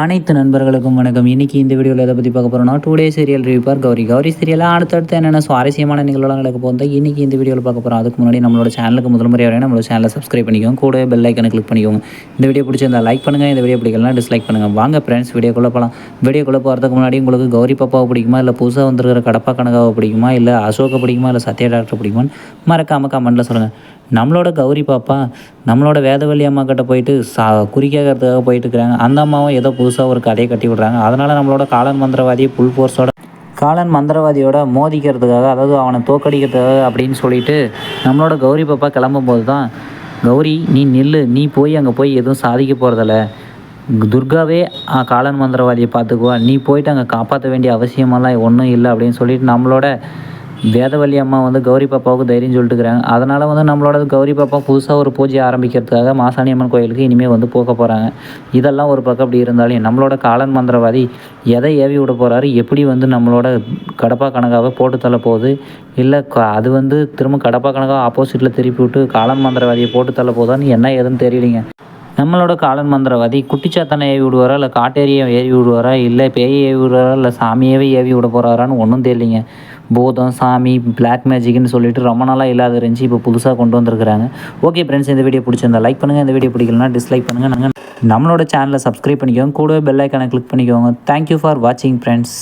அனைத்து நண்பர்களுக்கும் வணக்கம். இன்னைக்கு இந்த வீடியோவில் எதை பற்றி பார்க்க போகிறோம்னா today serial review Gowri. Gowri சீரியலாக அடுத்தடுத்து என்னென்ன சுவாரஸ்யமான நிகழ்வுலாம் நடக்க போகிறோம் இன்னைக்கு இந்த வீடியோவில் பார்க்க போகிறோம் அதுக்கு முன்னாடி நம்மளோட சேனலுக்கு முதல் முறையாக வரேன் நம்மளோட சேனலை சப்ஸ்கிரைப் பண்ணிக்கோங்க. கூட பெல் ஐக்கனை கிளிக் பண்ணிக்கோங்க. இந்த வீடியோ பிடிச்சிருந்தா லைக் பண்ணுங்கள் இந்த வீடியோ பிடிக்கலாம் டிஸ்லைக் பண்ணுங்கள் வாங்க ஃப்ரெண்ட்ஸ் வீடியோக்குள்ளே போகலாம் வீடியோக்குள்ளே போகிறதுக்கு முன்னாடி உங்களுக்கு கௌரி பாப்பாவை பிடிக்குமா? இல்லை புதுசாக வந்திருக்கிற கடப்பா கனகாவை பிடிக்குமா? இல்லை அசோக்கை பிடிக்குமா? இல்லை சத்யா டாக்டர் பிடிக்குமான்னு மறக்காமல் கமெண்ட்டில் சொல்லுங்கள் நம்மளோட கௌரி பாப்பா நம்மளோட வேதவள்ளி அம்மா கிட்ட போயிட்டு சா குறிக்காகிறதுக்காக போயிட்டு இருக்கிறாங்க. அந்த அம்மாவும் ஏதோ புதுசாக ஒரு கதையை கட்டி விடுறாங்க. அதனால் நம்மளோட காலன் மந்திரவாதியை புல் ஃபோர்ஸோட காலன் மந்திரவாதியோட மோதிக்கிறதுக்காக அதாவது அவனை தோக்கடிக்கிறதுக்காக அப்படின்னு சொல்லிட்டு நம்மளோட கௌரி பாப்பா கிளம்பும்போது தான் கௌரி நீ நில்லு. நீ போய் அங்கே போய் எதுவும் சாதிக்க போகிறதில்ல துர்காவே ஆ, காலன் மந்திரவாதியை பார்த்துக்குவா. நீ போயிட்டு அங்கே காப்பாற்ற வேண்டிய அவசியமெல்லாம் ஒன்றும் இல்லை அப்படின்னு சொல்லிட்டு நம்மளோட வேதவள்ளி அம்மா வந்து கௌரி பாப்பாவுக்கு தைரியம் சொல்லிட்டுக்கிறாங்க அதனால் வந்து நம்மளோட கௌரி பாப்பா புதுசாக ஒரு பூஜை ஆரம்பிக்கிறதுக்காக மாசாணி அம்மன் கோயிலுக்கு இனிமேல் வந்து போக போகிறாங்க இதெல்லாம் ஒரு பக்கம் அப்படி இருந்தாலும் நம்மளோட காலன் மந்திரவாதி எதை ஏவி விட போகிறாரு எப்படி வந்து நம்மளோட கடப்பா கணக்காக போட்டு தள்ள போகுது? இல்லை அது வந்து திரும்ப கடப்பா கணக்காக ஆப்போசிட்டில் திருப்பி விட்டு காலன் மந்திரவாதியை போட்டு தள்ள போதான்னு என்ன ஏதுன்னு தெரியலைங்க. நம்மளோட காலன் மந்திரவாதி குட்டிச்சாத்தனை ஏவி விடுவாரா இல்லை காட்டேரியை ஏவி விடுவாரா? இல்லை பேயை ஏவி விடுவாரா? இல்லை சாமியவே ஏவி விட போகிறாரான்னு ஒன்றும் தெரியலிங்க. பூதம் சாமி பிளாக் மேஜிக்னு சொல்லிட்டு ரொம்ப நாளாக இல்லாத இருந்துச்சு இப்போ புதுசாக கொண்டு வந்திருக்கிறாங்க. ஓகே ஃப்ரெண்ட்ஸ் இந்த வீடியோ பிடிச்சிருந்தா லைக் பண்ணுங்கள் இந்த வீடியோ பிடிக்கலனா டிஸ்லைக் பண்ணுங்கள் நாங்கள் நம்மளோட சேனலை சப்ஸ்கிரைப் பண்ணிக்கோங்க. கூடவே பெல் ஐக்கானை கிளிக் பண்ணிக்கோங்க. தேங்க்யூ ஃபார் வாட்சிங் ஃப்ரெண்ட்ஸ்